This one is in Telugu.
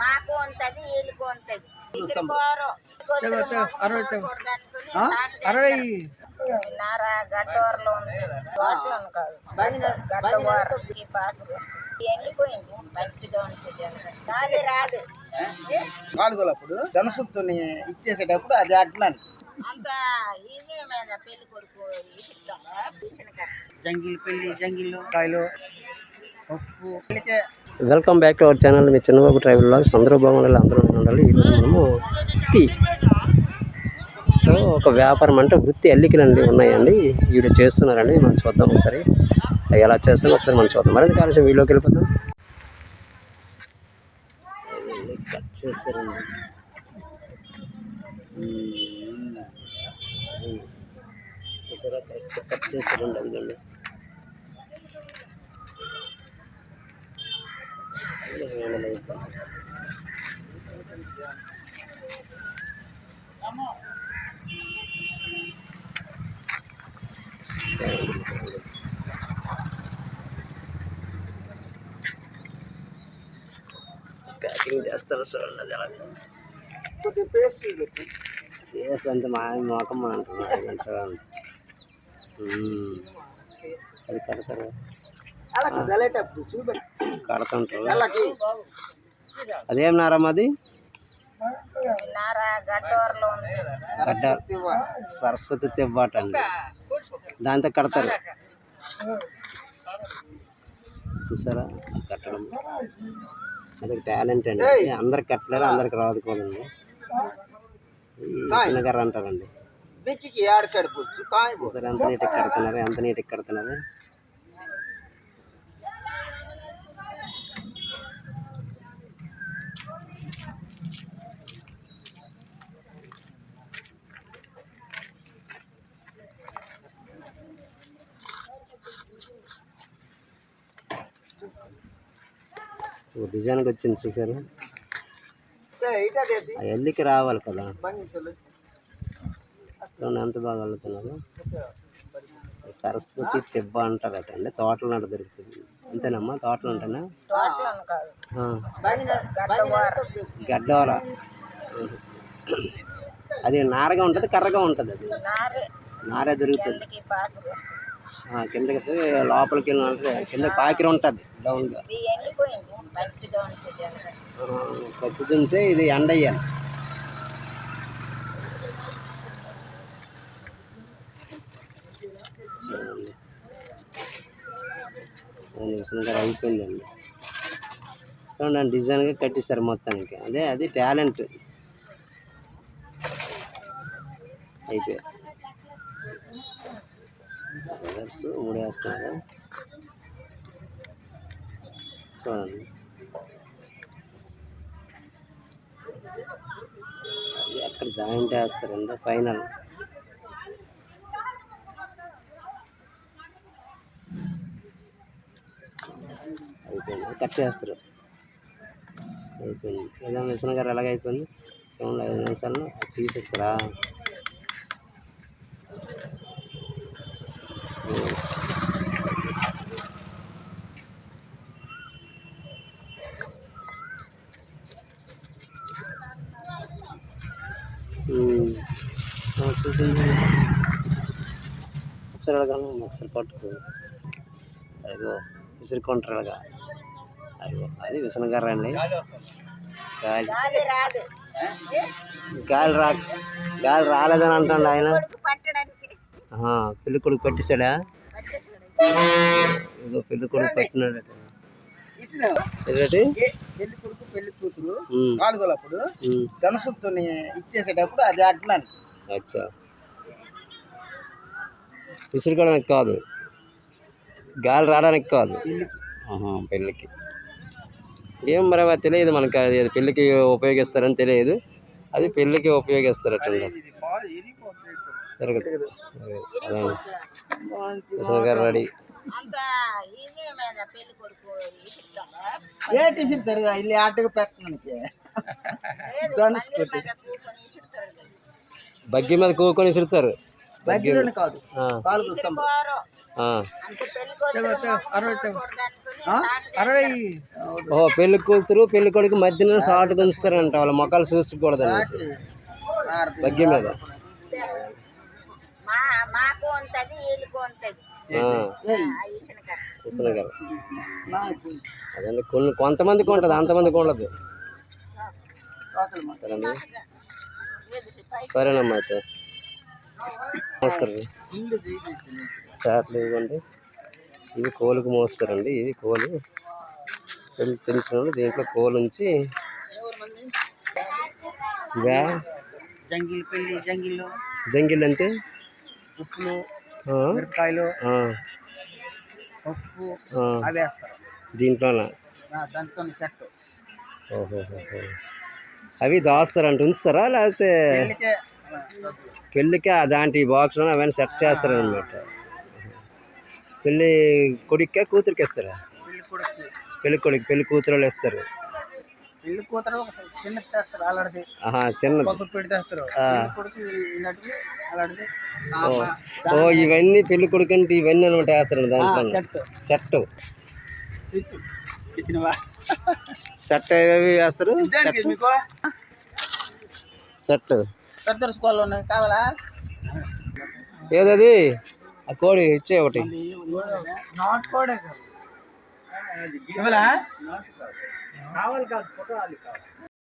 మాకు ఉంటది వీళ్ళకు ఉంటది. అరవై నార గడ్డోరలో ఉంటుంది. తోటలను కాదు. గడ్డవారు ఈ పాకులు ఎండిపోయింది. మంచిగా ఉంటుంది రాదు రాదు. ధనసుత్తుని ఇచ్చేసేటప్పుడు అది అడ్లని. అంత ఈజీ మీద పెళ్ళి కొడుకు ఇసునక జంగిల్ పెళ్ళి జంగిల్ కాయలు పసుపు. పెళ్ళికే welcome back to our channel. Me Chinnababu travel blogs. అందరూ బాగుండాలి అందరూ ఉండాలి. ఈరోజు మనము వృత్తి. సో ఒక వ్యాపారం అంటే వృత్తి అల్లికలండి ఉన్నాయండి. వీడు చేస్తున్నారండి. మనం చూద్దాం ఒకసారి. ఎలా చేస్తాం ఒకసారి మనం చూద్దాం. మరింత కాలుష్యం వీడియోకి వెళ్ళిపోతాం. కట్ చేస్తారండి చూసారా? కరెక్ట్ కట్ చేస్తారండి అదిగండి. ప్యాకింగ్ చేస్తారు చూడండి అది ఎలా కొద్దిగా పేస్ట్ పెట్టి ఫేస్ అంత మా మోకమ్మ అంటున్నారు చూడండి మ్మ్. అది కడతారు అలా జల్లేటప్పుడు చూపెట్టి కడతాంటారు అదేం నారమ్మ అది సరస్వతి తెవ్వాట అండి. దాంతో కడతారు. చూసారా? కట్టడం. అదొక టాలెంట్ అండి. అందరికి కట్టలేరు అందరికి రాదు కూడా చిన్నగారు అంటారండి. చూసారా? ఎంత నీట్గా కడుతున్నారు? ఎంత నీట్గా కడుతున్నారు? డిజైన్కి వచ్చింది చూసారా? ఎల్లికి రావాలి కదా. చూడండి ఎంత బాగా అల్లుతున్నారు. సరస్వతి తెబ్బ అంటారట అండి. తోటల నాట దొరుకుతుంది. అంతేనమ్మా తోటలు అంటేనా? తోటలను కాదు. ఆ, గడ్డవారు. గడ్డవర. అది నారగా ఉంటుంది కర్రగా ఉంటుంది అది. నారే. నారే దొరుకుతుంది. కిందకి పోయి లోపలికి వెళ్ళిన కింద పాకిరి ఉంటుంది డౌన్గా పచ్చిది ఉంటే ఇది ఎండయ్యాలి చూడండి. నిజంగా అయిపోయిందండి. చూడండి డిజైన్గా కట్టిస్తారు మొత్తానికి. అదే అది టాలెంట్ అయిపోయాయి కలర్స్ మూడు వేస్తున్నారు చూడండి అది అక్కడ జాయింట్ వేస్తారండి ఫైనల్. అయిపోయింది. కట్ చేస్తారు. అయిపోయింది. ఏదైనా మిషన్ గారు ఎలాగ అయిపోయింది. చూడండి ఐదు నిమిషాల్లో అది తీసేస్తారా? చూపించు ఒకసారి అడగాను ఒకసారి పట్టుకో అదిగో విసురుకుంటారు అలాగా అదిగో అది విసనగారు అండి గాలి గాలి రా గాలి రాలేదని అంటాడు ఆయన. పెళ్ళి కొడుకు పట్టిస్తాడా ఇదిగో పెళ్ళి కొడుకు పట్టినాడట ఏంటంటే పెళ్ళి కొడుకు పెళ్ళి కూతురు ఉమ్, కాలుగోలప్పుడు ఉమ్, ధనసుత్తుని ఇచ్చేసేటప్పుడు అది అడ్లని అచ్చా. విసురుకోవడానికి కాదు. గాలి రావడానికి కాదు. పెళ్ళికి ఏం మరి తెలియదు మనకి. అది పెళ్ళికి ఉపయోగిస్తారని తెలియదు. అది పెళ్ళికి ఉపయోగిస్తారటండి జరగదు. గారు రెడీ. ఏ ఇల్లు ఆటకు పెట్టడానికి. బగ్గి మీద కూకొని విసురుతారు బగ్గిలోని కాదు. ఆ. అంటే పెళ్ళి కూతురు పెళ్ళి కొడుకు మధ్యన సాటు గుంచుతారంట వాళ్ళ మొక్కలు చూసుకోకూడదు బగ్గి మీద. మా మాకు ఉంటది వీళ్ళకు ఉంటది. ఇసునగర్ అదండి కొన్ని కొంతమందికి ఉంటుంది అంతమందికి ఉండదు. సరేనా? సరేనమ్మా అయితే. మోస్తారు షార్ట్లు ఇవ్వండి. ఇది కోలుకు మోస్తారండి ఇది కోలు. తెలిసిన వాళ్ళు దీంట్లో కోలు ఉంచి ఇవా జంగిల్ పెళ్ళి జంగిల్ జంగిల్ అంటే? ఉప్పులు మిరపకాయలు పసుపు అవి వేస్తారు. దీంట్లోనా? ఆ, దాంతో చెట్టు. అవి దాస్తారంట ఉంచుతారా? లేకపోతే పెళ్ళికి ఆ దాంటి బాక్స్లో అవన్నీ సెట్ చేస్తారనమాట పెళ్ళి కొడుక్కా కూతురికి ఇస్తారా పెళ్ళి కొడుకు పెళ్ళి కొడుకు పెళ్ళి కూతురు వాళ్ళు ఇస్తారు పెళ్ళి కూతురు ఒక చిన్న తెస్తారు అలాంటిది పసుపు పెట్టి తెస్తారు. పెళ్ళి కొడుకు అలాంటిది ఓ. ఇవన్నీ పెళ్ళి కొడుకు అంటే ఇవన్నీ అనమాట వేస్తారండి దాంట్లో సెట్ సెట్ ఏవి వేస్తారు? సెట్ పెద్ద స్కూల్ ఉన్నాయి కావాలా? ఏదది? ఆ కోడి ఇచ్చే ఒకటి. నాట్ కోడే ఇవ్వలా მრავალგან ფოტო ალიკავა